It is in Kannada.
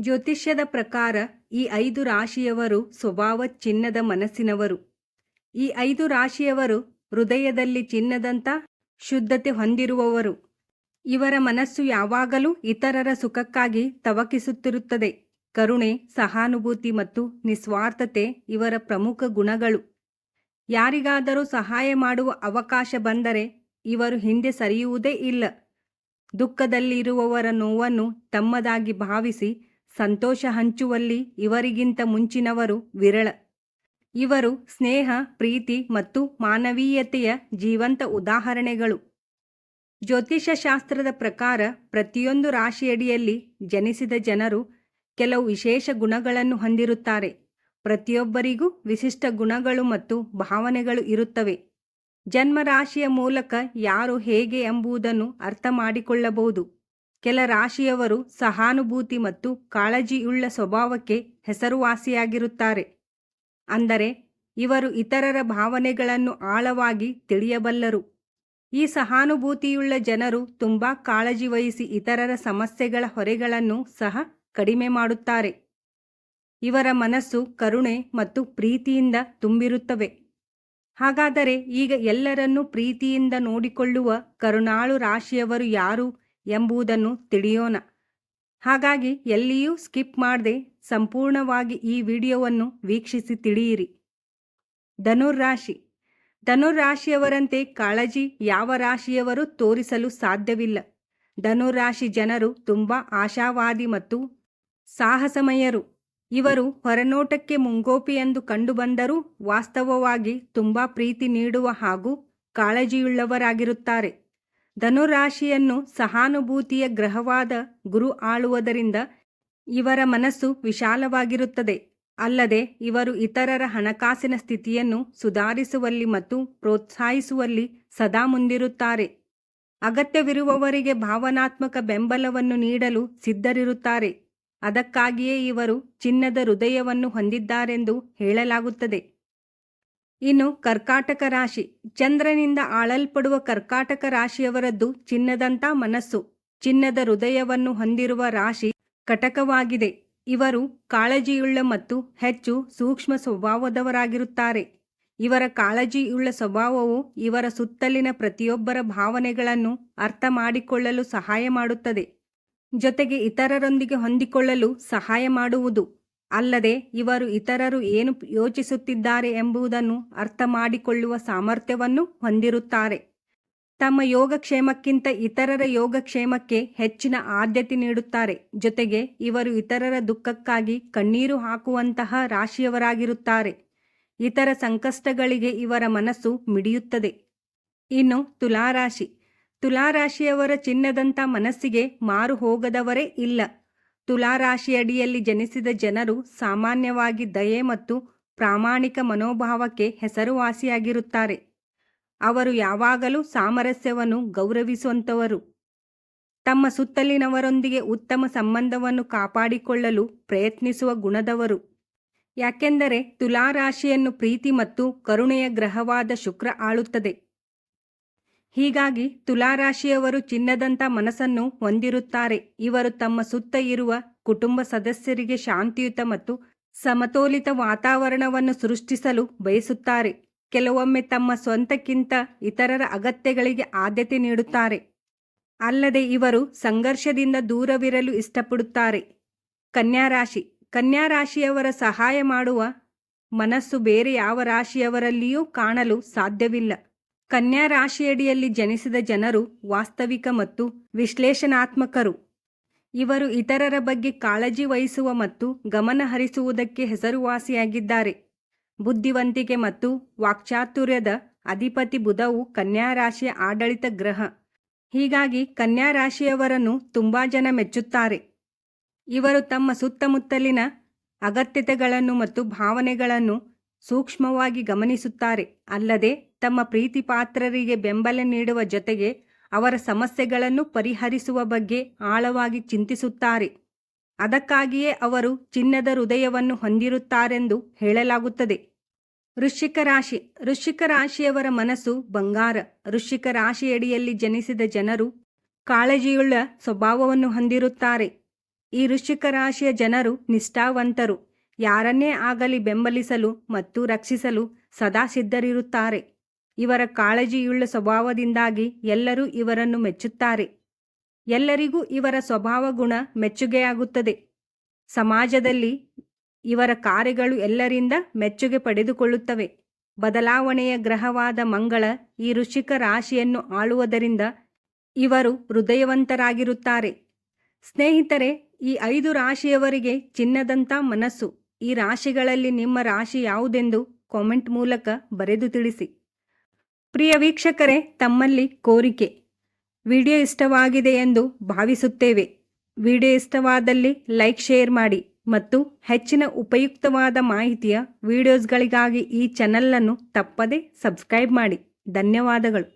ಜ್ಯೋತಿಷ್ಯದ ಪ್ರಕಾರ ಈ ಐದು ರಾಶಿಯವರು ಸ್ವಭಾವ ಚಿನ್ನದ ಮನಸ್ಸಿನವರು. ಈ ಐದು ರಾಶಿಯವರು ಹೃದಯದಲ್ಲಿ ಚಿನ್ನದಂತ ಶುದ್ಧತೆ ಹೊಂದಿರುವವರು. ಇವರ ಮನಸ್ಸು ಯಾವಾಗಲೂ ಇತರರ ಸುಖಕ್ಕಾಗಿ ತವಕಿಸುತ್ತಿರುತ್ತದೆ. ಕರುಣೆ, ಸಹಾನುಭೂತಿ ಮತ್ತು ನಿಸ್ವಾರ್ಥತೆ ಇವರ ಪ್ರಮುಖ ಗುಣಗಳು. ಯಾರಿಗಾದರೂ ಸಹಾಯ ಮಾಡುವ ಅವಕಾಶ ಬಂದರೆ ಇವರು ಹಿಂದೆ ಸರಿಯುವುದೇ ಇಲ್ಲ. ದುಃಖದಲ್ಲಿರುವವರ ನೋವನ್ನು ತಮ್ಮದಾಗಿ ಭಾವಿಸಿ ಸಂತೋಷ ಹಂಚುವಲ್ಲಿ ಇವರಿಗಿಂತ ಮುಂಚಿನವರು ವಿರಳ. ಇವರು ಸ್ನೇಹ, ಪ್ರೀತಿ ಮತ್ತು ಮಾನವೀಯತೆಯ ಜೀವಂತ ಉದಾಹರಣೆಗಳು. ಜ್ಯೋತಿಷಶಾಸ್ತ್ರದ ಪ್ರಕಾರ ಪ್ರತಿಯೊಂದು ರಾಶಿಯಡಿಯಲ್ಲಿ ಜನಿಸಿದ ಜನರು ಕೆಲವು ವಿಶೇಷ ಗುಣಗಳನ್ನು ಹೊಂದಿರುತ್ತಾರೆ. ಪ್ರತಿಯೊಬ್ಬರಿಗೂ ವಿಶಿಷ್ಟ ಗುಣಗಳು ಮತ್ತು ಭಾವನೆಗಳು ಇರುತ್ತವೆ. ಜನ್ಮರಾಶಿಯ ಮೂಲಕ ಯಾರು ಹೇಗೆ ಎಂಬುದನ್ನು ಅರ್ಥ ಮಾಡಿಕೊಳ್ಳಬಹುದು. ಕೆಲ ರಾಶಿಯವರು ಸಹಾನುಭೂತಿ ಮತ್ತು ಕಾಳಜಿಯುಳ್ಳ ಸ್ವಭಾವಕ್ಕೆ ಹೆಸರುವಾಸಿಯಾಗಿರುತ್ತಾರೆ. ಅಂದರೆ ಇವರು ಇತರರ ಭಾವನೆಗಳನ್ನು ಆಳವಾಗಿ ತಿಳಿಯಬಲ್ಲರು. ಈ ಸಹಾನುಭೂತಿಯುಳ್ಳ ಜನರು ತುಂಬ ಕಾಳಜಿ ವಹಿಸಿ ಇತರರ ಸಮಸ್ಯೆಗಳ ಹೊರೆಗಳನ್ನು ಸಹ ಕಡಿಮೆ ಮಾಡುತ್ತಾರೆ. ಇವರ ಮನಸ್ಸು ಕರುಣೆ ಮತ್ತು ಪ್ರೀತಿಯಿಂದ ತುಂಬಿರುತ್ತವೆ. ಹಾಗಾದರೆ ಈಗ ಎಲ್ಲರನ್ನೂ ಪ್ರೀತಿಯಿಂದ ನೋಡಿಕೊಳ್ಳುವ ಕರುಣಾಳು ರಾಶಿಯವರು ಯಾರು? ಎಂಬುದನ್ನು ತಿಳಿಯೋಣ. ಹಾಗಾಗಿ ಎಲ್ಲಿಯೂ ಸ್ಕಿಪ್ ಮಾಡದೆ ಸಂಪೂರ್ಣವಾಗಿ ಈ ವಿಡಿಯೋವನ್ನು ವೀಕ್ಷಿಸಿ ತಿಳಿಯಿರಿ. ಧನುರ್ರಾಶಿ. ಧನುರ್ರಾಶಿಯವರಂತೆ ಕಾಳಜಿ ಯಾವ ರಾಶಿಯವರು ತೋರಿಸಲು ಸಾಧ್ಯವಿಲ್ಲ. ಧನುರಾಶಿ ಜನರು ತುಂಬ ಆಶಾವಾದಿ ಮತ್ತು ಸಾಹಸಮಯರು. ಇವರು ಹೊರನೋಟಕ್ಕೆ ಮುಂಗೋಪಿ ಎಂದು ಕಂಡುಬಂದರೂ ವಾಸ್ತವವಾಗಿ ತುಂಬ ಪ್ರೀತಿ ನೀಡುವ ಹಾಗೂ ಕಾಳಜಿಯುಳ್ಳವರಾಗಿರುತ್ತಾರೆ. ಧನುರಾಶಿಯನ್ನು ಸಹಾನುಭೂತಿಯ ಗ್ರಹವಾದ ಗುರು ಆಳುವುದರಿಂದ ಇವರ ಮನಸ್ಸು ವಿಶಾಲವಾಗಿರುತ್ತದೆ. ಅಲ್ಲದೆ ಇವರು ಇತರರ ಹಣಕಾಸಿನ ಸ್ಥಿತಿಯನ್ನು ಸುಧಾರಿಸುವಲ್ಲಿ ಮತ್ತು ಪ್ರೋತ್ಸಾಹಿಸುವಲ್ಲಿ ಸದಾ ಮುಂದಿರುತ್ತಾರೆ. ಅಗತ್ಯವಿರುವವರಿಗೆ ಭಾವನಾತ್ಮಕ ಬೆಂಬಲವನ್ನು ನೀಡಲು ಸಿದ್ಧರಿರುತ್ತಾರೆ. ಅದಕ್ಕಾಗಿಯೇ ಇವರು ಚಿನ್ನದ ಹೃದಯವನ್ನು ಹೊಂದಿದ್ದಾರೆಂದು ಹೇಳಲಾಗುತ್ತದೆ. ಇನ್ನು ಕರ್ಕಾಟಕ ರಾಶಿ. ಚಂದ್ರನಿಂದ ಆಳಲ್ಪಡುವ ಕರ್ಕಾಟಕ ರಾಶಿಯವರದ್ದು ಚಿನ್ನದಂತ ಮನಸ್ಸು. ಚಿನ್ನದ ಹೃದಯವನ್ನು ಹೊಂದಿರುವ ರಾಶಿ ಕಟಕವಾಗಿದೆ. ಇವರು ಕಾಳಜಿಯುಳ್ಳ ಮತ್ತು ಹೆಚ್ಚು ಸೂಕ್ಷ್ಮ ಸ್ವಭಾವದವರಾಗಿರುತ್ತಾರೆ. ಇವರ ಕಾಳಜಿಯುಳ್ಳ ಸ್ವಭಾವವು ಇವರ ಸುತ್ತಲಿನ ಪ್ರತಿಯೊಬ್ಬರ ಭಾವನೆಗಳನ್ನು ಅರ್ಥ ಮಾಡಿಕೊಳ್ಳಲು ಸಹಾಯ ಮಾಡುತ್ತದೆ. ಜೊತೆಗೆ ಇತರರೊಂದಿಗೆ ಹೊಂದಿಕೊಳ್ಳಲು ಸಹಾಯ ಮಾಡುವುದು. ಅಲ್ಲದೆ ಇವರು ಇತರರು ಏನು ಯೋಚಿಸುತ್ತಿದ್ದಾರೆ ಎಂಬುದನ್ನು ಅರ್ಥ ಮಾಡಿಕೊಳ್ಳುವ ಸಾಮರ್ಥ್ಯವನ್ನು ಹೊಂದಿರುತ್ತಾರೆ. ತಮ್ಮ ಯೋಗಕ್ಷೇಮಕ್ಕಿಂತ ಇತರರ ಯೋಗಕ್ಷೇಮಕ್ಕೆ ಹೆಚ್ಚಿನ ಆದ್ಯತೆ ನೀಡುತ್ತಾರೆ. ಜೊತೆಗೆ ಇವರು ಇತರರ ದುಃಖಕ್ಕಾಗಿ ಕಣ್ಣೀರು ಹಾಕುವಂತಹ ರಾಶಿಯವರಾಗಿರುತ್ತಾರೆ. ಇತರ ಸಂಕಷ್ಟಗಳಿಗೆ ಇವರ ಮನಸ್ಸು ಮಿಡಿಯುತ್ತದೆ. ಇನ್ನು ತುಲಾರಾಶಿ. ತುಲಾರಾಶಿಯವರ ಚಿನ್ನದಂಥ ಮನಸ್ಸಿಗೆ ಮಾರು ಹೋಗದವರೇ ಇಲ್ಲ. ತುಲಾರಾಶಿಯಡಿಯಲ್ಲಿ ಜನಿಸಿದ ಜನರು ಸಾಮಾನ್ಯವಾಗಿ ದಯೆ ಮತ್ತು ಪ್ರಾಮಾಣಿಕ ಮನೋಭಾವಕ್ಕೆ ಹೆಸರುವಾಸಿಯಾಗಿರುತ್ತಾರೆ. ಅವರು ಯಾವಾಗಲೂ ಸಾಮರಸ್ಯವನ್ನು ಗೌರವಿಸುವಂಥವರು ತಮ್ಮ ಸುತ್ತಲಿನವರೊಂದಿಗೆ ಉತ್ತಮ ಸಂಬಂಧವನ್ನು ಕಾಪಾಡಿಕೊಳ್ಳಲು ಪ್ರಯತ್ನಿಸುವ ಗುಣದವರು. ಯಾಕೆಂದರೆ ತುಲಾರಾಶಿಯನ್ನು ಪ್ರೀತಿ ಮತ್ತು ಕರುಣೆಯ ಗ್ರಹವಾದ ಶುಕ್ರ ಆಳುತ್ತದೆ. ಹೀಗಾಗಿ ತುಲಾರಾಶಿಯವರು ಚಿನ್ನದಂಥ ಮನಸ್ಸನ್ನು ಹೊಂದಿರುತ್ತಾರೆ. ಇವರು ತಮ್ಮ ಸುತ್ತ ಇರುವ ಕುಟುಂಬ ಸದಸ್ಯರಿಗೆ ಶಾಂತಿಯುತ ಮತ್ತು ಸಮತೋಲಿತ ವಾತಾವರಣವನ್ನು ಸೃಷ್ಟಿಸಲು ಬಯಸುತ್ತಾರೆ. ಕೆಲವೊಮ್ಮೆ ತಮ್ಮ ಸ್ವಂತಕ್ಕಿಂತ ಇತರರ ಅಗತ್ಯಗಳಿಗೆ ಆದ್ಯತೆ ನೀಡುತ್ತಾರೆ. ಅಲ್ಲದೆ ಇವರು ಸಂಘರ್ಷದಿಂದ ದೂರವಿರಲು ಇಷ್ಟಪಡುತ್ತಾರೆ. ಕನ್ಯಾರಾಶಿ ಕನ್ಯಾರಾಶಿಯವರ ಸಹಾಯ ಮಾಡುವ ಮನಸ್ಸು ಬೇರೆ ಯಾವ ರಾಶಿಯವರಲ್ಲಿಯೂ ಕಾಣಲು ಸಾಧ್ಯವಿಲ್ಲ. ಕನ್ಯಾ ರಾಶಿಯಡಿಯಲ್ಲಿ ಜನಿಸಿದ ಜನರು ವಾಸ್ತವಿಕ ಮತ್ತು ವಿಶ್ಲೇಷಣಾತ್ಮಕರು. ಇವರು ಇತರರ ಬಗ್ಗೆ ಕಾಳಜಿ ವಹಿಸುವ ಮತ್ತು ಗಮನ ಹರಿಸುವುದಕ್ಕೆ ಹೆಸರುವಾಸಿಯಾಗಿದ್ದಾರೆ. ಬುದ್ಧಿವಂತಿಕೆ ಮತ್ತು ವಾಕ್ಚಾತುರ್ಯದ ಅಧಿಪತಿ ಬುಧವು ಕನ್ಯಾ ರಾಶಿಯ ಆಡಳಿತ ಗ್ರಹ. ಹೀಗಾಗಿ ಕನ್ಯಾ ರಾಶಿಯವರನ್ನು ತುಂಬಾ ಜನ ಮೆಚ್ಚುತ್ತಾರೆ. ಇವರು ತಮ್ಮ ಸುತ್ತಮುತ್ತಲಿನ ಅಗತ್ಯತೆಗಳನ್ನು ಮತ್ತು ಭಾವನೆಗಳನ್ನು ಸೂಕ್ಷ್ಮವಾಗಿ ಗಮನಿಸುತ್ತಾರೆ. ಅಲ್ಲದೆ ತಮ್ಮ ಪ್ರೀತಿಪಾತ್ರರಿಗೆ ಬೆಂಬಲ ನೀಡುವ ಜೊತೆಗೆ ಅವರ ಸಮಸ್ಯೆಗಳನ್ನು ಪರಿಹರಿಸುವ ಬಗ್ಗೆ ಆಳವಾಗಿ ಚಿಂತಿಸುತ್ತಾರೆ. ಅದಕ್ಕಾಗಿಯೇ ಅವರು ಚಿನ್ನದ ಹೃದಯವನ್ನು ಹೊಂದಿರುತ್ತಾರೆಂದು ಹೇಳಲಾಗುತ್ತದೆ. ವೃಶ್ಚಿಕ ರಾಶಿ. ವೃಶ್ಚಿಕ ರಾಶಿಯವರ ಮನಸ್ಸು ಬಂಗಾರ. ವೃಶ್ಚಿಕ ರಾಶಿಯಡಿಯಲ್ಲಿ ಜನಿಸಿದ ಜನರು ಕಾಳಜಿಯುಳ್ಳ ಸ್ವಭಾವವನ್ನು ಹೊಂದಿರುತ್ತಾರೆ. ಈ ವೃಶ್ಚಿಕ ರಾಶಿಯ ಜನರು ನಿಷ್ಠಾವಂತರು. ಯಾರನ್ನೇ ಆಗಲಿ ಬೆಂಬಲಿಸಲು ಮತ್ತು ರಕ್ಷಿಸಲು ಸದಾ ಸಿದ್ಧರಿರುತ್ತಾರೆ. ಇವರ ಕಾಳಜಿಯುಳ್ಳ ಸ್ವಭಾವದಿಂದಾಗಿ ಎಲ್ಲರೂ ಇವರನ್ನು ಮೆಚ್ಚುತ್ತಾರೆ. ಎಲ್ಲರಿಗೂ ಇವರ ಸ್ವಭಾವ ಗುಣ ಮೆಚ್ಚುಗೆಯಾಗುತ್ತದೆ. ಸಮಾಜದಲ್ಲಿ ಇವರ ಕಾರ್ಯಗಳು ಎಲ್ಲರಿಂದ ಮೆಚ್ಚುಗೆ ಪಡೆದುಕೊಳ್ಳುತ್ತವೆ. ಬದಲಾವಣೆಯ ಗ್ರಹವಾದ ಮಂಗಳ ಈ ಋಷಿಕ ರಾಶಿಯನ್ನು ಆಳುವುದರಿಂದ ಇವರು ಹೃದಯವಂತರಾಗಿರುತ್ತಾರೆ. ಸ್ನೇಹಿತರೆ, ಈ ಐದು ರಾಶಿಯವರಿಗೆ ಚಿನ್ನದಂಥ ಮನಸ್ಸು. ಈ ರಾಶಿಗಳಲ್ಲಿ ನಿಮ್ಮ ರಾಶಿ ಯಾವುದೆಂದು ಕಾಮೆಂಟ್ ಮೂಲಕ ಬರೆದು ತಿಳಿಸಿ. ಪ್ರಿಯ ವೀಕ್ಷಕರೇ, ತಮ್ಮಲ್ಲಿ ಕೋರಿಕೆ. ವಿಡಿಯೋ ಇಷ್ಟವಾಗಿದೆ ಎಂದು ಭಾವಿಸುತ್ತೇವೆ. ವಿಡಿಯೋ ಇಷ್ಟವಾದಲ್ಲಿ ಲೈಕ್, ಶೇರ್ ಮಾಡಿ ಮತ್ತು ಹೆಚ್ಚಿನ ಉಪಯುಕ್ತವಾದ ಮಾಹಿತಿಯ ವಿಡಿಯೋಸ್ಗಳಿಗಾಗಿ ಈ ಚಾನಲನ್ನು ತಪ್ಪದೇ ಸಬ್ಸ್ಕ್ರೈಬ್ ಮಾಡಿ. ಧನ್ಯವಾದಗಳು.